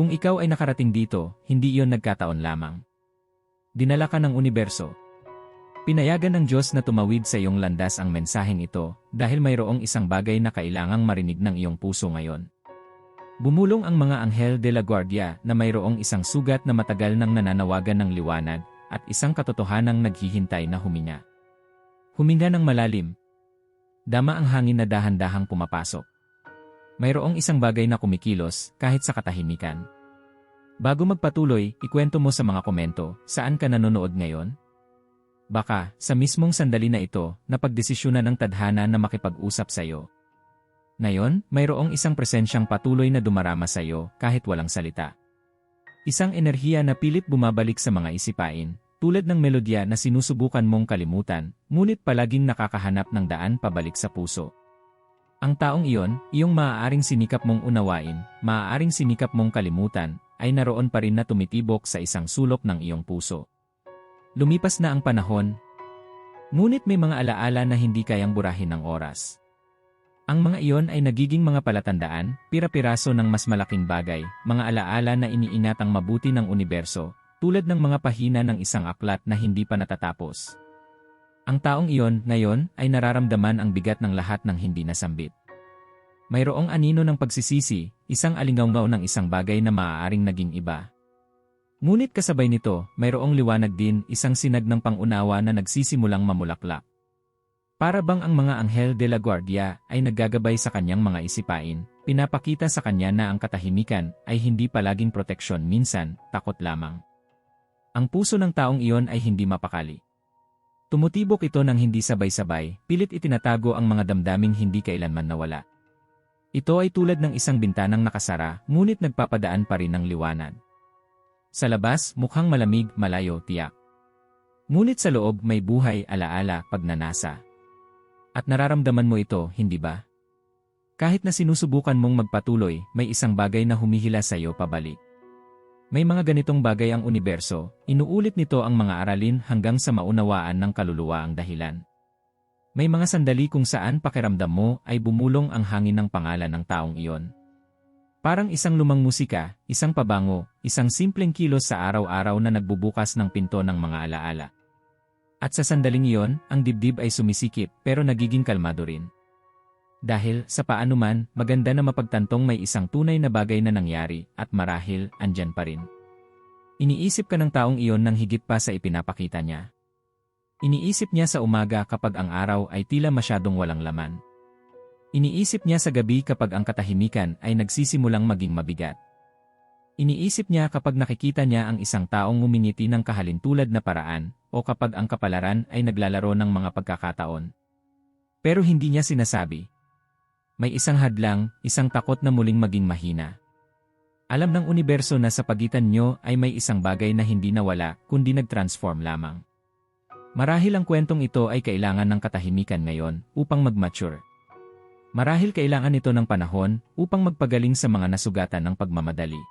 Kung ikaw ay nakarating dito, hindi iyon nagkataon lamang. Dinala ka ng universo. Pinayagan ng Diyos na tumawid sa iyong landas ang mensaheng ito dahil mayroong isang bagay na kailangang marinig ng iyong puso ngayon. Bumulong ang mga anghel de la Guardia na mayroong isang sugat na matagal nang nananawagan ng liwanag at isang katotohanang naghihintay na huminga. Huminga ng malalim. Dama ang hangin na dahan-dahang pumapasok. Mayroong isang bagay na kumikilos kahit sa katahimikan. Bago magpatuloy, ikwento mo sa mga komento, saan ka nanonood ngayon? Baka, sa mismong sandali na ito, napagdesisyonan ng tadhana na makipag-usap sa iyo. Ngayon, mayroong isang presensyang patuloy na dumarama sa iyo kahit walang salita. Isang enerhiya na pilit bumabalik sa mga isipain, tulad ng melodya na sinusubukan mong kalimutan, ngunit palaging nakakahanap ng daan pabalik sa puso. Ang taong iyon, iyong maaaring sinikap mong unawain, maaaring sinikap mong kalimutan, ay naroon pa rin na tumitibok sa isang sulok ng iyong puso. Lumipas na ang panahon, ngunit may mga alaala na hindi kayang burahin ng oras. Ang mga iyon ay nagiging mga palatandaan, pira-piraso ng mas malaking bagay, mga alaala na iniingat ang mabuti ng universo, tulad ng mga pahina ng isang aklat na hindi pa natatapos. Ang taong iyon, ngayon, ay nararamdaman ang bigat ng lahat ng hindi nasambit. Mayroong anino ng pagsisisi, isang alingawngaw ng isang bagay na maaaring naging iba. Ngunit kasabay nito, mayroong liwanag din, isang sinag ng pangunawa na nagsisimulang mamulaklak. Para bang ang mga anghel de la guardia ay naggagabay sa kanyang mga isipain, pinapakita sa kanya na ang katahimikan ay hindi palaging proteksyon minsan, takot lamang. Ang puso ng taong iyon ay hindi mapakali. Tumutibok ito ng hindi sabay-sabay, pilit itinatago ang mga damdaming hindi kailanman nawala. Ito ay tulad ng isang bintanang nakasara, ngunit nagpapadaan pa rin ng liwanag. Sa labas, mukhang malamig, malayo, tiyak. Ngunit sa loob may buhay, alaala, pagnanasa. At nararamdaman mo ito, hindi ba? Kahit na sinusubukan mong magpatuloy, may isang bagay na humihila sa iyo pabalik. May mga ganitong bagay ang universo, inuulit nito ang mga aralin hanggang sa maunawaan ng kaluluwa ang dahilan. May mga sandali kung saan pakiramdam mo ay bumulong ang hangin ng pangalan ng taong iyon. Parang isang lumang musika, isang pabango, isang simpleng kilos sa araw-araw na nagbubukas ng pinto ng mga alaala. At sa sandaling iyon, ang dibdib ay sumisikip pero nagiging kalmado rin. Dahil, sa paanuman, maganda na mapagtantong may isang tunay na bagay na nangyari at marahil, andyan pa rin. Iniisip ka ng taong iyon ng higit pa sa ipinapakita niya. Iniisip niya sa umaga kapag ang araw ay tila masyadong walang laman. Iniisip niya sa gabi kapag ang katahimikan ay nagsisimulang maging mabigat. Iniisip niya kapag nakikita niya ang isang taong ngumingiti ng kahalintulad na paraan o kapag ang kapalaran ay naglalaro ng mga pagkakataon. Pero hindi niya sinasabi. May isang hadlang, isang takot na muling maging mahina. Alam ng universo na sa pagitan nyo ay may isang bagay na hindi nawala kundi nag-transform lamang. Marahil ang kwentong ito ay kailangan ng katahimikan ngayon upang mag-mature. Marahil kailangan ito ng panahon upang magpagaling sa mga nasugatan ng pagmamadali.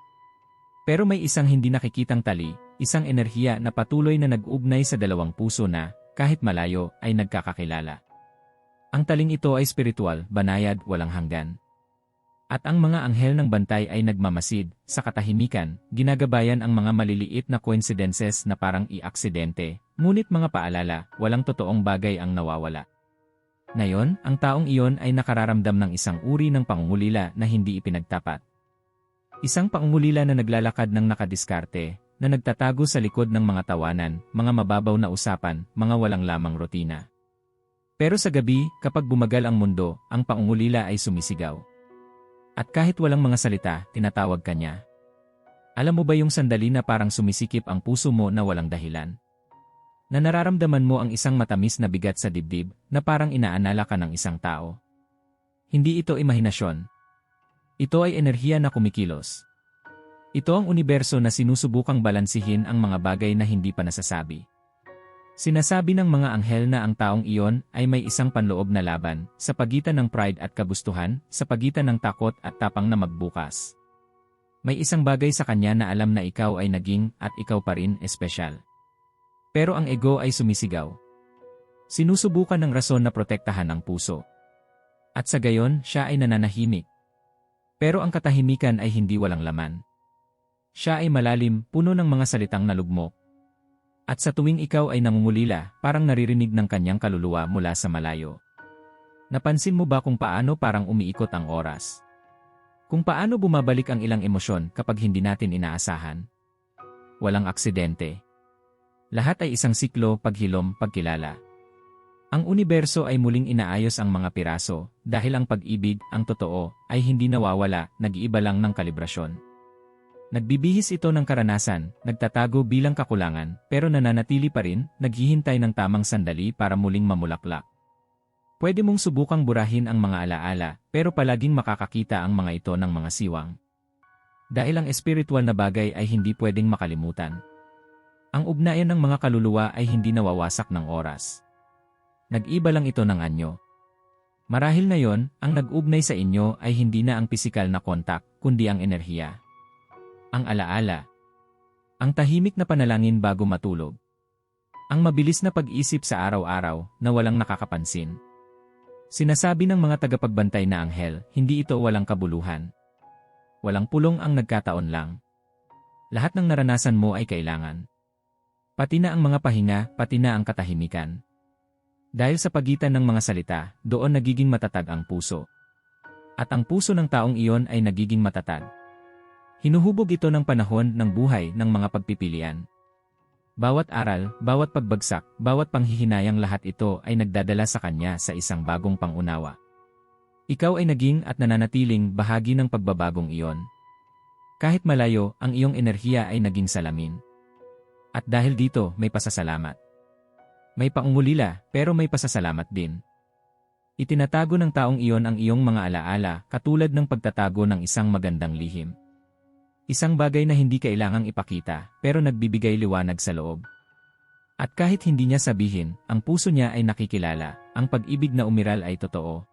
Pero may isang hindi nakikitang tali, isang enerhiya na patuloy na nag-ugnay sa dalawang puso na, kahit malayo, ay nagkakakilala. Ang taling ito ay spiritual, banayad, walang hanggan. At ang mga anghel ng bantay ay nagmamasid, sa katahimikan, ginagabayan ang mga maliliit na coincidences na parang i-aksidente, ngunit mga paalala, walang totoong bagay ang nawawala. Ngayon, ang taong iyon ay nakararamdam ng isang uri ng pangungulila na hindi ipinagtapat. Isang pangungulila na naglalakad ng nakadiskarte, na nagtatago sa likod ng mga tawanan, mga mababaw na usapan, mga walang lamang rutina. Pero sa gabi, kapag bumagal ang mundo, ang pangungulila ay sumisigaw. At kahit walang mga salita, tinatawag ka niya. Alam mo ba yung sandali na parang sumisikip ang puso mo na walang dahilan? Na nararamdaman mo ang isang matamis na bigat sa dibdib na parang inaanala ka ng isang tao. Hindi ito imahinasyon. Ito ay enerhiya na kumikilos. Ito ang universo na sinusubukang balansihin ang mga bagay na hindi pa nasasabi. Sinasabi ng mga anghel na ang taong iyon ay may isang panloob na laban sa pagitan ng pride at kagustuhan, sa pagitan ng takot at tapang na magbukas. May isang bagay sa kanya na alam na ikaw ay naging at ikaw pa rin espesyal. Pero ang ego ay sumisigaw. Sinusubukan ng rason na protektahan ang puso. At sa gayon, siya ay nananahimik. Pero ang katahimikan ay hindi walang laman. Siya ay malalim, puno ng mga salitang nalugmok. At sa tuwing ikaw ay nangungulila, parang naririnig ng kanyang kaluluwa mula sa malayo. Napansin mo ba kung paano parang umiikot ang oras? Kung paano bumabalik ang ilang emosyon kapag hindi natin inaasahan? Walang aksidente. Lahat ay isang siklo, paghilom, pagkilala. Ang universo ay muling inaayos ang mga piraso dahil ang pag-ibig, ang totoo, ay hindi nawawala, nag-iiba lang ng kalibrasyon. Nagbibihis ito ng karanasan, nagtatago bilang kakulangan, pero nananatili pa rin, naghihintay ng tamang sandali para muling mamulaklak. Pwede mong subukang burahin ang mga alaala, pero palaging makakakita ang mga ito ng mga siwang. Dahil ang espiritual na bagay ay hindi pwedeng makalimutan. Ang ugnayan ng mga kaluluwa ay hindi nawawasak ng oras. Nag-iba lang ito ng anyo. Marahil na yon, ang nag-ugnay sa inyo ay hindi na ang pisikal na kontak, kundi ang enerhiya ang alaala, ang tahimik na panalangin bago matulog, ang mabilis na pag-isip sa araw-araw na walang nakakapansin. Sinasabi ng mga tagapagbantay na anghel, hindi ito walang kabuluhan. Walang pulong ang nagkataon lang. Lahat ng naranasan mo ay kailangan. Pati na ang mga pahinga, pati na ang katahimikan. Dahil sa pagitan ng mga salita, doon nagiging matatag ang puso. At ang puso ng taong iyon ay nagiging matatag. Hinuhubog ito ng panahon ng buhay ng mga pagpipilian. Bawat aral, bawat pagbagsak, bawat panghihinayang lahat ito ay nagdadala sa kanya sa isang bagong pangunawa. Ikaw ay naging at nananatiling bahagi ng pagbabagong iyon. Kahit malayo, ang iyong enerhiya ay naging salamin. At dahil dito, may pasasalamat. May paungulila, pero may pasasalamat din. Itinatago ng taong iyon ang iyong mga alaala katulad ng pagtatago ng isang magandang lihim. Isang bagay na hindi kailangang ipakita, pero nagbibigay liwanag sa loob. At kahit hindi niya sabihin, ang puso niya ay nakikilala, ang pag-ibig na umiral ay totoo.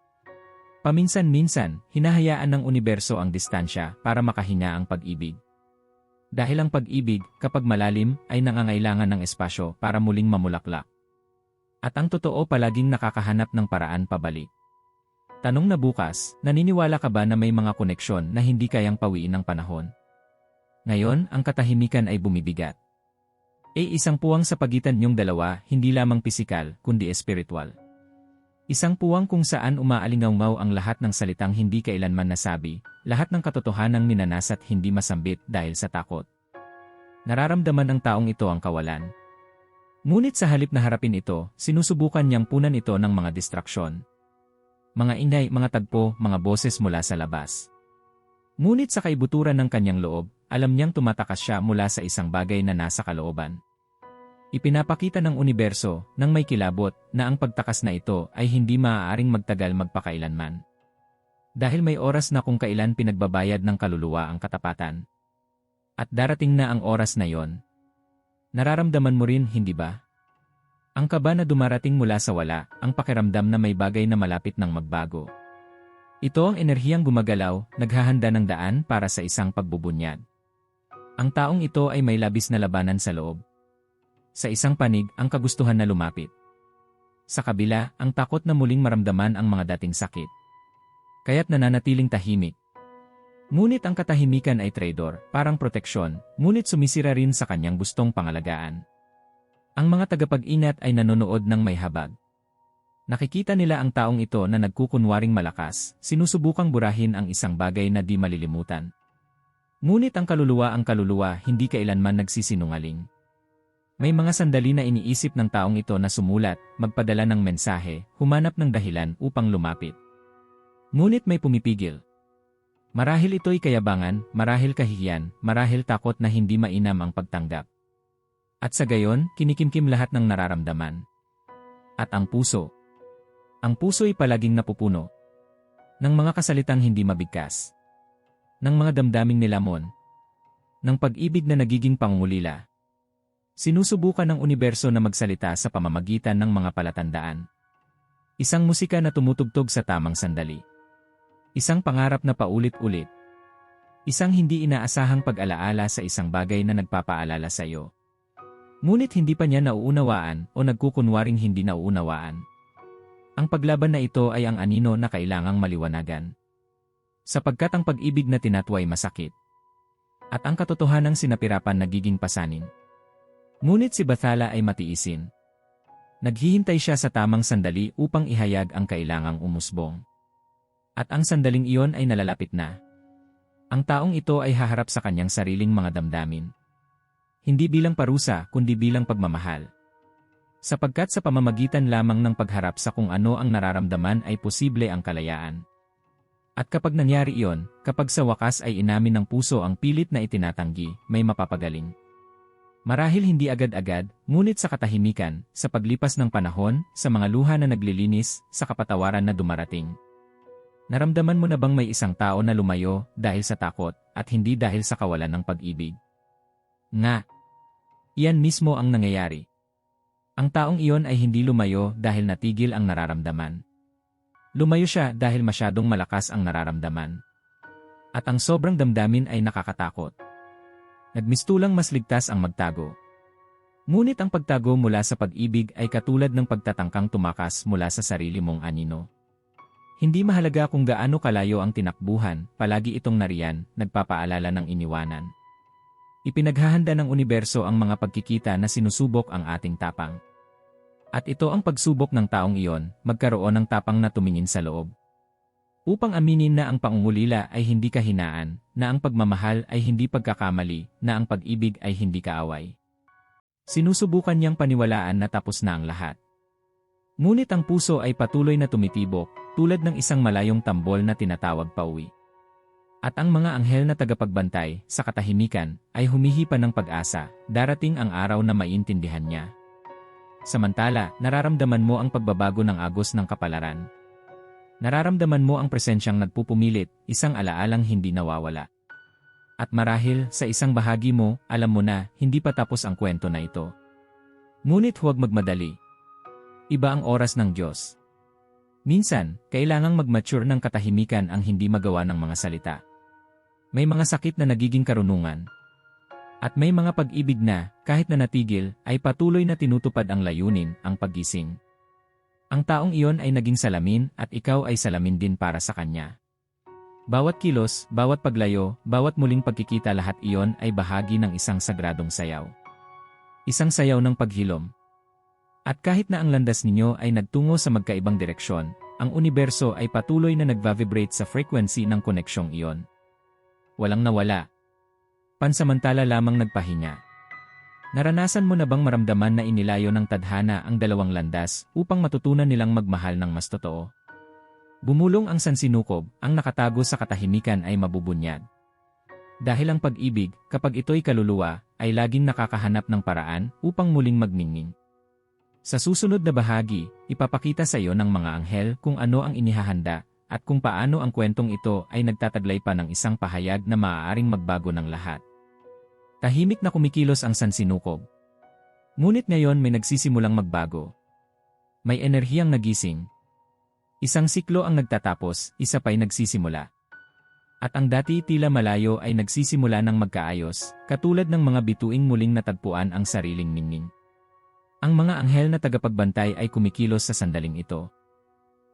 Paminsan-minsan, hinahayaan ng universo ang distansya para makahinga ang pag-ibig. Dahil ang pag-ibig, kapag malalim, ay nangangailangan ng espasyo para muling mamulaklak. At ang totoo palaging nakakahanap ng paraan pabalik. Tanong na bukas, naniniwala ka ba na may mga koneksyon na hindi kayang pawiin ng panahon? Ngayon, ang katahimikan ay bumibigat. E isang puwang sa pagitan niyong dalawa, hindi lamang pisikal, kundi espiritual. Isang puwang kung saan umaalingaw ang lahat ng salitang hindi kailanman nasabi, lahat ng katotohanang minanasat hindi masambit dahil sa takot. Nararamdaman ng taong ito ang kawalan. Ngunit sa halip na harapin ito, sinusubukan niyang punan ito ng mga distraksyon. Mga inay, mga tagpo, mga boses mula sa labas. Ngunit sa kaibuturan ng kanyang loob, alam niyang tumatakas siya mula sa isang bagay na nasa kalooban. Ipinapakita ng universo nang may kilabot na ang pagtakas na ito ay hindi maaaring magtagal magpakailanman. Dahil may oras na kung kailan pinagbabayad ng kaluluwa ang katapatan. At darating na ang oras na yon. Nararamdaman mo rin, hindi ba? Ang kaba na dumarating mula sa wala, ang pakiramdam na may bagay na malapit ng magbago. Ito ang enerhiyang gumagalaw, naghahanda ng daan para sa isang pagbubunyad. Ang taong ito ay may labis na labanan sa loob. Sa isang panig, ang kagustuhan na lumapit. Sa kabila, ang takot na muling maramdaman ang mga dating sakit. Kaya't nananatiling tahimik. Ngunit ang katahimikan ay traidor, parang proteksyon, ngunit sumisira rin sa kanyang gustong pangalagaan. Ang mga tagapag-inat ay nanonood ng may habag. Nakikita nila ang taong ito na nagkukunwaring malakas, sinusubukang burahin ang isang bagay na di malilimutan. Ngunit ang kaluluwa ang kaluluwa hindi kailanman nagsisinungaling. May mga sandali na iniisip ng taong ito na sumulat, magpadala ng mensahe, humanap ng dahilan upang lumapit. Ngunit may pumipigil. Marahil ito'y kayabangan, marahil kahihiyan, marahil takot na hindi mainam ang pagtanggap. At sa gayon, kinikimkim lahat ng nararamdaman. At ang puso, ang puso'y palaging napupuno ng mga kasalitang hindi mabigkas, ng mga damdaming nilamon, ng pag-ibig na nagiging pangungulila. Sinusubukan ng universo na magsalita sa pamamagitan ng mga palatandaan. Isang musika na tumutugtog sa tamang sandali. Isang pangarap na paulit-ulit. Isang hindi inaasahang pag-alaala sa isang bagay na nagpapaalala sa iyo. Ngunit hindi pa niya nauunawaan o nagkukunwaring hindi nauunawaan. Ang paglaban na ito ay ang anino na kailangang maliwanagan. Sapagkat ang pag-ibig na tinatway masakit. At ang katotohanang sinapirapan nagiging pasanin. Ngunit si Bathala ay matiisin. Naghihintay siya sa tamang sandali upang ihayag ang kailangang umusbong. At ang sandaling iyon ay nalalapit na. Ang taong ito ay haharap sa kanyang sariling mga damdamin. Hindi bilang parusa kundi bilang pagmamahal. Sapagkat sa pamamagitan lamang ng pagharap sa kung ano ang nararamdaman ay posible ang kalayaan. At kapag nangyari iyon, kapag sa wakas ay inamin ng puso ang pilit na itinatanggi, may mapapagaling. Marahil hindi agad-agad, ngunit sa katahimikan, sa paglipas ng panahon, sa mga luha na naglilinis, sa kapatawaran na dumarating. Naramdaman mo na bang may isang tao na lumayo dahil sa takot at hindi dahil sa kawalan ng pag-ibig? Nga. Iyan mismo ang nangyayari. Ang taong iyon ay hindi lumayo dahil natigil ang nararamdaman. Lumayo siya dahil masyadong malakas ang nararamdaman. At ang sobrang damdamin ay nakakatakot. Nagmistulang mas ligtas ang magtago. Ngunit ang pagtago mula sa pag-ibig ay katulad ng pagtatangkang tumakas mula sa sarili mong anino. Hindi mahalaga kung gaano kalayo ang tinakbuhan, palagi itong nariyan, nagpapaalala ng iniwanan. Ipinaghahanda ng universo ang mga pagkikita na sinusubok ang ating tapang. At ito ang pagsubok ng taong iyon, magkaroon ng tapang na tumingin sa loob. Upang aminin na ang pangungulila ay hindi kahinaan, na ang pagmamahal ay hindi pagkakamali, na ang pag-ibig ay hindi kaaway. Sinusubukan niyang paniwalaan na tapos na ang lahat. Ngunit ang puso ay patuloy na tumitibok, tulad ng isang malayong tambol na tinatawag pauwi. At ang mga anghel na tagapagbantay, sa katahimikan, ay humihipa ng pag-asa, darating ang araw na maintindihan niya. Samantala, nararamdaman mo ang pagbabago ng agos ng kapalaran, Nararamdaman mo ang presensyang nagpupumilit, isang alaalang hindi nawawala. At marahil, sa isang bahagi mo, alam mo na, hindi pa tapos ang kwento na ito. Ngunit huwag magmadali. Iba ang oras ng Diyos. Minsan, kailangang mag-mature ng katahimikan ang hindi magawa ng mga salita. May mga sakit na nagiging karunungan. At may mga pag-ibig na, kahit na natigil, ay patuloy na tinutupad ang layunin, ang paggising. Ang taong iyon ay naging salamin at ikaw ay salamin din para sa kanya. Bawat kilos, bawat paglayo, bawat muling pagkikita lahat iyon ay bahagi ng isang sagradong sayaw. Isang sayaw ng paghilom. At kahit na ang landas ninyo ay nagtungo sa magkaibang direksyon, ang universo ay patuloy na nagva-vibrate sa frequency ng koneksyong iyon. Walang nawala. Pansamantala lamang nagpahinga. Naranasan mo na bang maramdaman na inilayo ng tadhana ang dalawang landas upang matutunan nilang magmahal ng mas totoo? Bumulong ang sansinukob, ang nakatago sa katahimikan ay mabubunyad. Dahil ang pag-ibig, kapag ito'y kaluluwa, ay laging nakakahanap ng paraan upang muling magningning. Sa susunod na bahagi, ipapakita sa iyo ng mga anghel kung ano ang inihahanda at kung paano ang kwentong ito ay nagtataglay pa ng isang pahayag na maaaring magbago ng lahat. Tahimik na kumikilos ang sansinukob. Ngunit ngayon may nagsisimulang magbago. May enerhiyang nagising. Isang siklo ang nagtatapos, isa pa'y nagsisimula. At ang dati tila malayo ay nagsisimula ng magkaayos, katulad ng mga bituing muling natagpuan ang sariling ningning. Ang mga anghel na tagapagbantay ay kumikilos sa sandaling ito.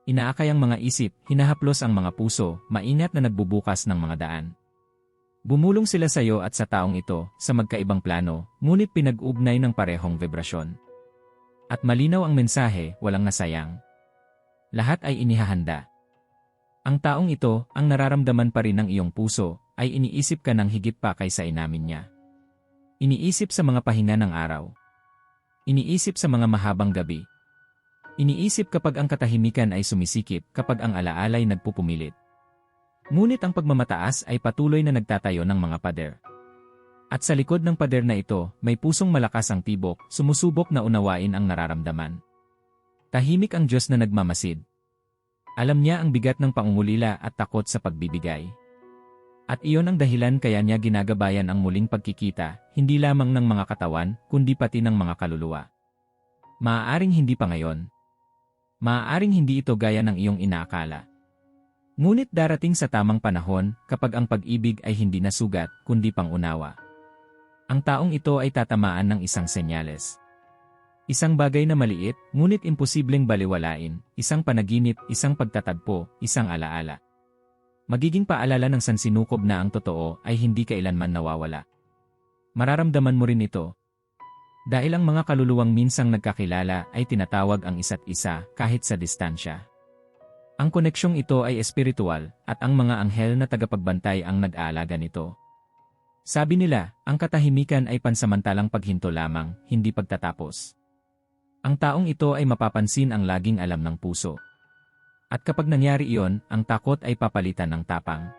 Inaakay ang mga isip, hinahaplos ang mga puso, maingat na nagbubukas ng mga daan. Bumulong sila sa iyo at sa taong ito, sa magkaibang plano, ngunit pinag-ugnay ng parehong vibrasyon. At malinaw ang mensahe, walang nasayang. Lahat ay inihahanda. Ang taong ito, ang nararamdaman pa rin ng iyong puso, ay iniisip ka ng higit pa kaysa inamin niya. Iniisip sa mga pahinga ng araw. Iniisip sa mga mahabang gabi. Iniisip kapag ang katahimikan ay sumisikip, kapag ang alaalay nagpupumilit. Ngunit ang pagmamataas ay patuloy na nagtatayo ng mga pader. At sa likod ng pader na ito, may pusong malakas ang tibok, sumusubok na unawain ang nararamdaman. Tahimik ang Diyos na nagmamasid. Alam niya ang bigat ng pangungulila at takot sa pagbibigay. At iyon ang dahilan kaya niya ginagabayan ang muling pagkikita, hindi lamang ng mga katawan, kundi pati ng mga kaluluwa. Maaaring hindi pa ngayon. Maaaring hindi ito gaya ng iyong inaakala. Ngunit darating sa tamang panahon kapag ang pag-ibig ay hindi na sugat kundi pangunawa. Ang taong ito ay tatamaan ng isang senyales. Isang bagay na maliit, ngunit imposibleng baliwalain, isang panaginip, isang pagtatagpo, isang alaala. Magiging paalala ng sansinukob na ang totoo ay hindi kailanman nawawala. Mararamdaman mo rin ito. Dahil ang mga kaluluwang minsang nagkakilala ay tinatawag ang isa't isa kahit sa distansya. Ang koneksyong ito ay espiritual at ang mga anghel na tagapagbantay ang nag-aalaga nito. Sabi nila, ang katahimikan ay pansamantalang paghinto lamang, hindi pagtatapos. Ang taong ito ay mapapansin ang laging alam ng puso. At kapag nangyari iyon, ang takot ay papalitan ng tapang.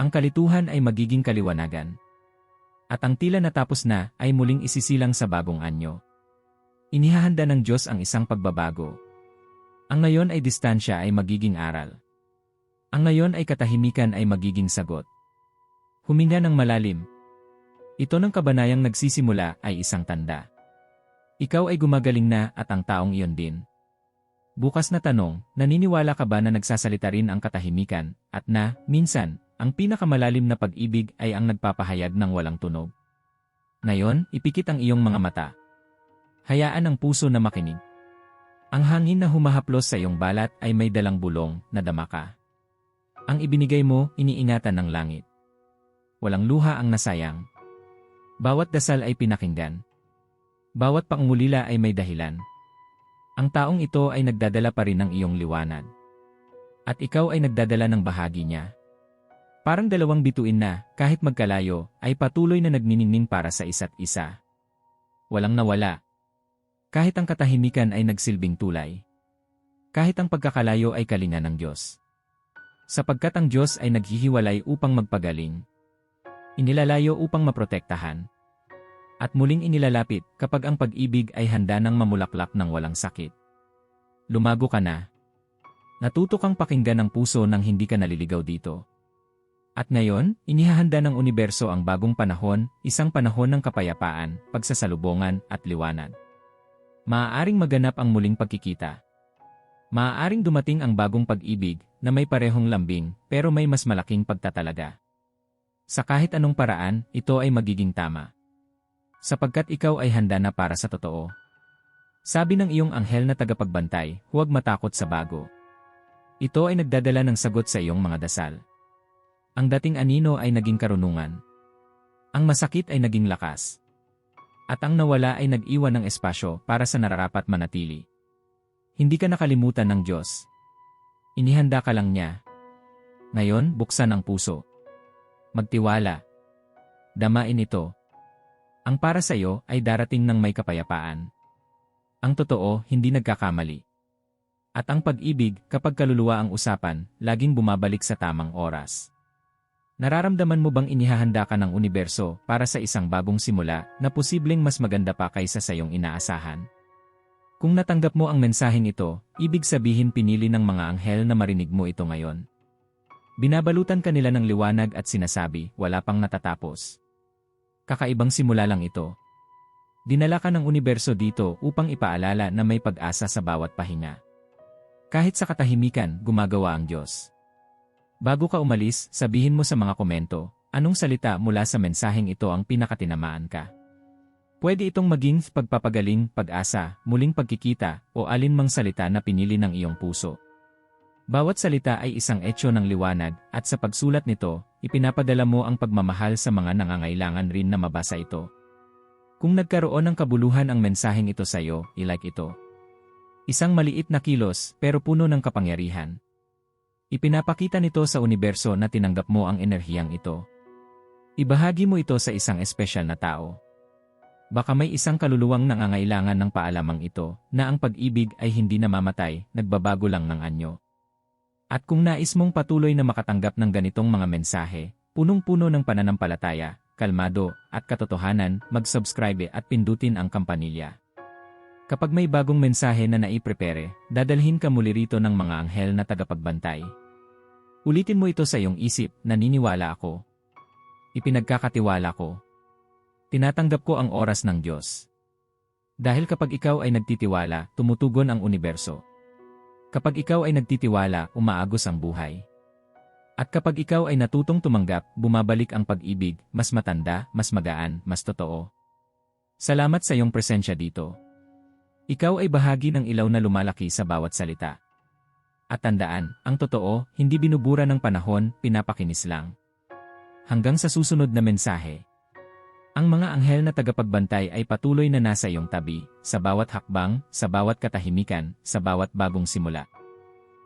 Ang kalituhan ay magiging kaliwanagan. At ang tila natapos na ay muling isisilang sa bagong anyo. Inihahanda ng Diyos ang isang pagbabago. Ang ngayon ay distansya ay magiging aral. Ang ngayon ay katahimikan ay magiging sagot. Huminga ng malalim. Ito ng kabanayang nagsisimula ay isang tanda. Ikaw ay gumagaling na at ang taong iyon din. Bukas na tanong, naniniwala ka ba na nagsasalita rin ang katahimikan, at na, minsan, ang pinakamalalim na pag-ibig ay ang nagpapahayag ng walang tunog? Ngayon, ipikit ang iyong mga mata. Hayaan ang puso na makinig. Ang hangin na humahaplos sa iyong balat ay may dalang bulong na dama ka. Ang ibinigay mo, iniingatan ng langit. Walang luha ang nasayang. Bawat dasal ay pinakinggan. Bawat pangungulila ay may dahilan. Ang taong ito ay nagdadala pa rin ng iyong liwanag. At ikaw ay nagdadala ng bahagi niya. Parang dalawang bituin na, kahit magkalayo, ay patuloy na nagniningning para sa isa't isa. Walang nawala. Kahit ang katahimikan ay nagsilbing tulay. Kahit ang pagkakalayo ay kalinga ng Diyos. Sapagkat ang Diyos ay naghihiwalay upang magpagaling. Inilalayo upang maprotektahan at muling inilalapit kapag ang pag-ibig ay handa ng mamulaklak ng walang sakit. Lumago ka na. Natuto kang pakinggan ng puso nang hindi ka naliligaw dito. At ngayon, inihahanda ng universo ang bagong panahon, isang panahon ng kapayapaan, pagsasalubongan at liwanag. Maaaring maganap ang muling pagkikita. Maaaring dumating ang bagong pag-ibig na may parehong lambing pero may mas malaking pagtatalaga. Sa kahit anong paraan, ito ay magiging tama sapagkat ikaw ay handa na para sa totoo. Sabi ng iyong anghel na tagapagbantay, huwag matakot sa bago. Ito ay nagdadala ng sagot sa iyong mga dasal. Ang dating anino ay naging karunungan. Ang masakit ay naging lakas. At ang nawala ay nag-iwan ng espasyo para sa nararapat manatili. Hindi ka nakalimutan ng Diyos. Inihanda ka lang niya. Ngayon, buksan ang puso. Magtiwala. Damain ito, ang para sa iyo ay darating ng may kapayapaan. Ang totoo, hindi nagkakamali. At ang pag-ibig, kapag kaluluwa ang usapan, laging bumabalik sa tamang oras. Nararamdaman mo bang inihahanda ka ng universo para sa isang bagong simula na posibleng mas maganda pa kaysa sa iyong inaasahan? Kung natanggap mo ang mensaheng ito, ibig sabihin pinili ng mga anghel na marinig mo ito ngayon. Binabalutan ka nila ng liwanag at sinasabi, wala pang natatapos. Kakaibang simula lang ito. Dinala ka ng universo dito upang ipaalala na may pag-asa sa bawat pahinga. Kahit sa katahimikan, gumagawa ang Diyos. Bago ka umalis, sabihin mo sa mga komento, anong salita mula sa mensaheng ito ang pinakatinamaan ka. Pwede itong maging pagpapagaling, pag-asa, muling pagkikita, o alinmang salita na pinili ng iyong puso. Bawat salita ay isang etyo ng liwanag at sa pagsulat nito, ipinapadala mo ang pagmamahal sa mga nangangailangan rin na mabasa ito. Kung nagkaroon ng kabuluhan ang mensaheng ito sa iyo, ilike ito. Isang maliit na kilos pero puno ng kapangyarihan. Ipinapakita nito sa universo na tinanggap mo ang enerhiyang ito. Ibahagi mo ito sa isang espesyal na tao. Baka may isang kaluluwang nangangailangan ng paalamang ito na ang pag-ibig ay hindi namamatay, nagbabago lang ng anyo. At kung nais mong patuloy na makatanggap ng ganitong mga mensahe, punong-puno ng pananampalataya, kalmado, at katotohanan, mag-subscribe at pindutin ang kampanilya. Kapag may bagong mensahe na naiprepare, dadalhin ka muli rito ng mga anghel na tagapagbantay. Ulitin mo ito sa iyong isip, naniniwala ako. Ipinagkakatiwala ko. Tinatanggap ko ang oras ng Diyos. Dahil kapag ikaw ay nagtitiwala, tumutugon ang universo. Kapag ikaw ay nagtitiwala, umaagos ang buhay. At kapag ikaw ay natutong tumanggap, bumabalik ang pag-ibig, mas matanda, mas magaan, mas totoo. Salamat sa iyong presensya dito. Ikaw ay bahagi ng ilaw na lumalaki sa bawat salita. At tandaan, ang totoo, hindi binubura ng panahon, pinapakinis lang. Hanggang sa susunod na mensahe. Ang mga anghel na tagapagbantay ay patuloy na nasa iyong tabi, sa bawat hakbang, sa bawat katahimikan, sa bawat bagong simula.